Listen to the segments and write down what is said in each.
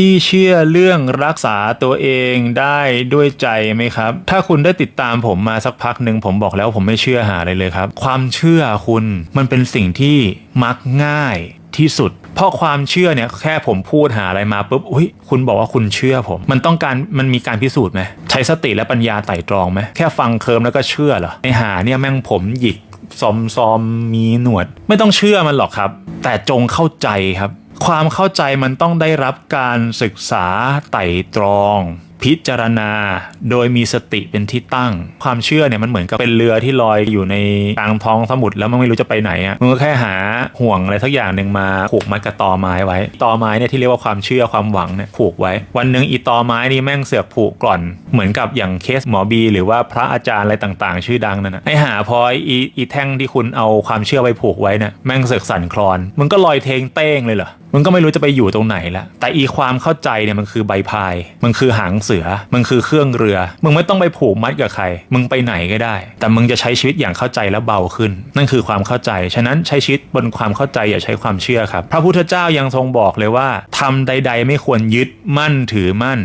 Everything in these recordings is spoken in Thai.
พี่เชื่อเรื่องรักษาตัวเองได้ด้วยใจไหมครับ ถ้าคุณได้ติดตามผมมาสักพักหนึ่งผมบอกแล้วผมไม่เชื่อหาอะไรเลยครับ ความเชื่อคุณมันเป็นสิ่งที่มักง่ายที่สุด เพราะความเชื่อเนี่ยแค่ผมพูดหาอะไรมาปุ๊บอุ้ยคุณบอกว่าคุณเชื่อผม มันต้องการมันมีการพิสูจน์ไหมใช้สติและปัญญาไต่ตรองไหมแค่ฟังเคิมแล้วก็เชื่อเหรอในหาเนี่ยแม่งผมหยิกซอมซอมมีหนวด ไม่ต้องเชื่อมันหรอกครับ แต่จงเข้าใจครับ ความเข้าใจมันต้องได้รับการศึกษาไต่ตรองพิจารณาโดยมีสติเป็นที่ตั้ง ความเชื่อเนี่ยมันเหมือนกับเป็นเรือที่ลอยอยู่ในกลางท้องสมุทรแล้วมันไม่รู้จะไปไหนอะมึงก็แค่หาห่วงอะไรสักอย่างหนึ่งมาผูกมัดกับตอไม้ไว้ตอไม้เนี่ยที่เรียกว่าความเชื่อความหวังเนี่ยผูกไว้ วันหนึ่งอีตอไม้นี่แม่งเสือกผูกกร่อน เหมือนกับอย่างเคสหมอบี หรือว่าพระอาจารย์อะไรต่างๆ ชื่อดังนั่นนะไอหาพออีอีแท่งที่คุณเอาความเชื่อไปผูกไว้เนี่ยแม่งเสือกสั่นคลอนมึงก็ลอยเทงเต้งเลยเหรอมึงก็ไม่รู้จะไปอยู่ตรงไหนละแต่อีความเข้าใจเนี่ยมันคือใบพาย มันคือหางเสือมันคือเครื่องเรือ มึงไม่ต้องไปผูกมัดกับใคร มึงไปไหนก็ได้ แต่มึงจะใช้ชีวิตอย่างเข้าใจและเบาขึ้น นั่นคือความเข้าใจ ฉะนั้นใช้ชีวิตบนความเข้าใจอย่าใช้ความเชื่อครับ พระพุทธเจ้ายังทรงบอกเลยว่าทำใด ๆ ไม่ควรยึดมั่นถือมั่น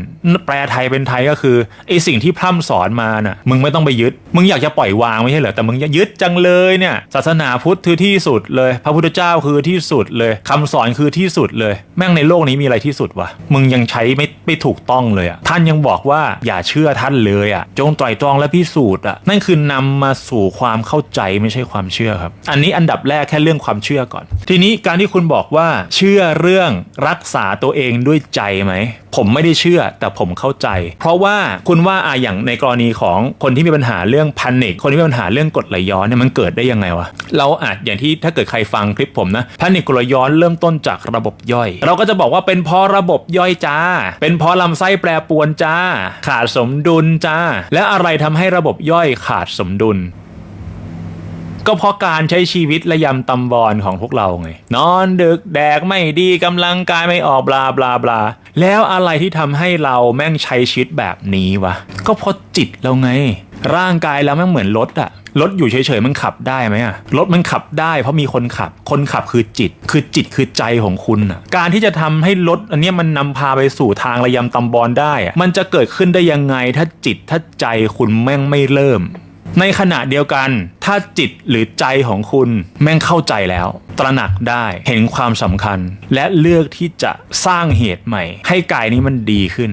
แปลไทยเป็นไทยก็คือไอสิ่งที่พร่ำสอนมาน่ะ มึงไม่ต้องไปยึด มึงอยากจะปล่อยวางไม่ใช่เหรอ แต่มึงยึดจังเลยเนี่ย ศาสนาพุทธคือที่สุดเลย พระพุทธเจ้าคือที่สุดเลยคำสอนคือที่สุดเลย แม่งในโลกนี้มีอะไรที่สุดวะ มึงยังใช้ไม่ไม่ถูกต้องเลยอะท่านยังังบอกว่าอย่าเชื่อท่านเลยอะจงไตร่ตรองและพิสูจน์อะนั่นคือนำมาสู่ความเข้าใจไม่ใช่ความเชื่อครับ อันนี้อันดับแรกแค่เรื่องความเชื่อก่อน ทีนี้การที่คุณบอกว่าเชื่อเรื่องรักษาตัวเองด้วยใจไหมผมไม่ได้เชื่อแต่ผมเข้าใจ เพราะว่าคุณว่าอะอย่างในกรณีของคนที่มีปัญหาเรื่องพันิคคนที่มีปัญหาเรื่องกดไหลย้อนเนี่ยมันเกิดได้ยังไงวะเราอาจอย่างที่ถ้าเกิดใครฟังคลิปผมนะพันิคกดไหลย้อนเริ่มต้นจากระบบย่อย เราก็จะบอกว่าเป็นเพราะระบบย่อยจ้า เป็นเพราะลำไส้แปรปรวนจ้า ขาดสมดุลจ้า และอะไรทำให้ระบบย่อยขาดสมดุลก็เพราะการใช้ชีวิตระยำตำบอลของพวกเราไง นอนดึกแดกไม่ดีกำลังกายไม่ออกบลาบลาบลาแล้วอะไรที่ทำให้เราแม่งใช้ชีวิตแบบนี้วะ ก็เพราะจิตเราไง ร่างกายเราแม่งเหมือนรถอะ รถอยู่เฉยๆมันขับได้ไหมอะรถมันขับได้เพราะมีคนขับ คนขับคือจิต คือจิตคือใจของคุณอะการที่จะทำให้รถอันนี้มันนำพาไปสู่ทางระยำตำบอลได้อะมันจะเกิดขึ้นได้ยังไง ถ้าจิตถ้าใจคุณแม่งไม่เริ่ม ในขณะเดียวกัน ถ้าจิตหรือใจของคุณแม่งเข้าใจแล้ว ตระหนักได้เห็นความสำคัญ และเลือกที่จะสร้างเหตุใหม่ ให้กายนี้มันดีขึ้น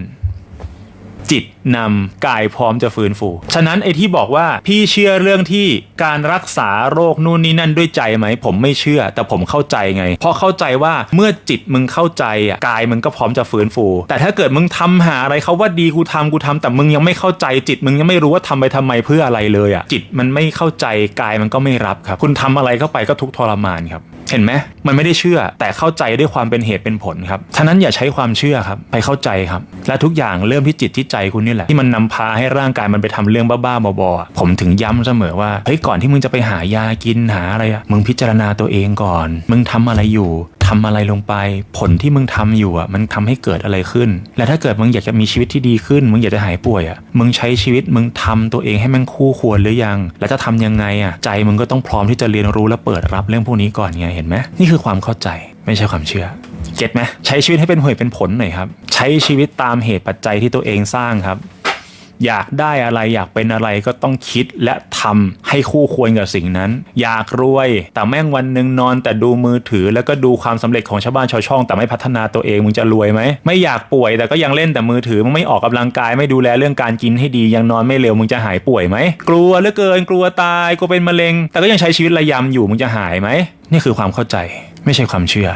จิตนำกายพร้อมจะฟื้นฟู ฉะนั้นไอ้ที่บอกว่าพี่เชื่อเรื่องที่การรักษาโรคนู่นนี่นั่นด้วยใจไหม ผมไม่เชื่อ แต่ผมเข้าใจไง เพราะเข้าใจว่าเมื่อจิตมึงเข้าใจอะกายมึงก็พร้อมจะฟื้นฟู แต่ถ้าเกิดมึงทำหาอะไรเขาว่าดีกูทำกูทำแต่มึงยังไม่เข้าใจจิตมึงยังไม่รู้ว่าทำไปทำไมเพื่ออะไรเลยอะจิตมันไม่เข้าใจกายมันก็ไม่รับครับ คุณทำอะไรเข้าไปก็ทุกทรมานครับ เห็นไหมมันไม่ได้เชื่อ แต่เข้าใจด้วยความเป็นเหตุเป็นผลครับฉะนั้นอย่าใช้ความเชื่อครับไปเข้าใจครับ และทุกอย่างเริ่มที่จิตที่ใจคุณนี่แหละที่มันนำพาให้ร่างกายมันไปทำเรื่องบ้าๆบอๆผมถึงย้ำเสมอว่าเฮ้ยก่อนที่มึงจะไปหายากินหาอะไรอะมึงพิจารณาตัวเองก่อน มึงทำอะไรอยู่ ทำอะไรลงไป ผลที่มึงทำอยู่อะมันทำให้เกิดอะไรขึ้น และถ้าเกิดมึงอยากจะมีชีวิตที่ดีขึ้น มึงอยากจะหายป่วยอะมึงใช้ชีวิตมึงทำตัวเองให้มันคู่ควรหรือยัง แล้วจะทำยังไงอะใจมึงก็ต้องพร้อมที่จะเรียนรู้และเปิดรับเรื่องพวกนี้ก่อนไงเห็นไหมนี่คือความเข้าใจไม่ใช่ความเชื่อเก็ตไหมใช้ชีวิตให้เป็นเหตุเป็นผลหน่อยครับ ใช้ชีวิตตามเหตุปัจจัยที่ตัวเองสร้างครับ อยากได้อะไรอยากเป็นอะไรก็ต้องคิดและทำให้คู่ควรกับสิ่งนั้น อยากรวย แต่แม่งวันหนึ่งนอน แต่ดูมือถือแล้วก็ดูความสำเร็จของชาวบ้านชาวช่อง แต่ไม่พัฒนาตัวเองมึงจะรวยไหมไม่อยากป่วยแต่ก็ยังเล่นแต่มือถือมึงไม่ออกกำลังกายไม่ดูแลเรื่องการกินให้ดียังนอนไม่เร็วมึงจะหายป่วยไหมกลัวเหลือเกินกลัวตายกลัวเป็นมะเร็ง แต่ก็ยังใช้ชีวิตระยำอยู่มึงจะหายไหมนี่คือความเข้าใจไม่ใช่ความเชื่อ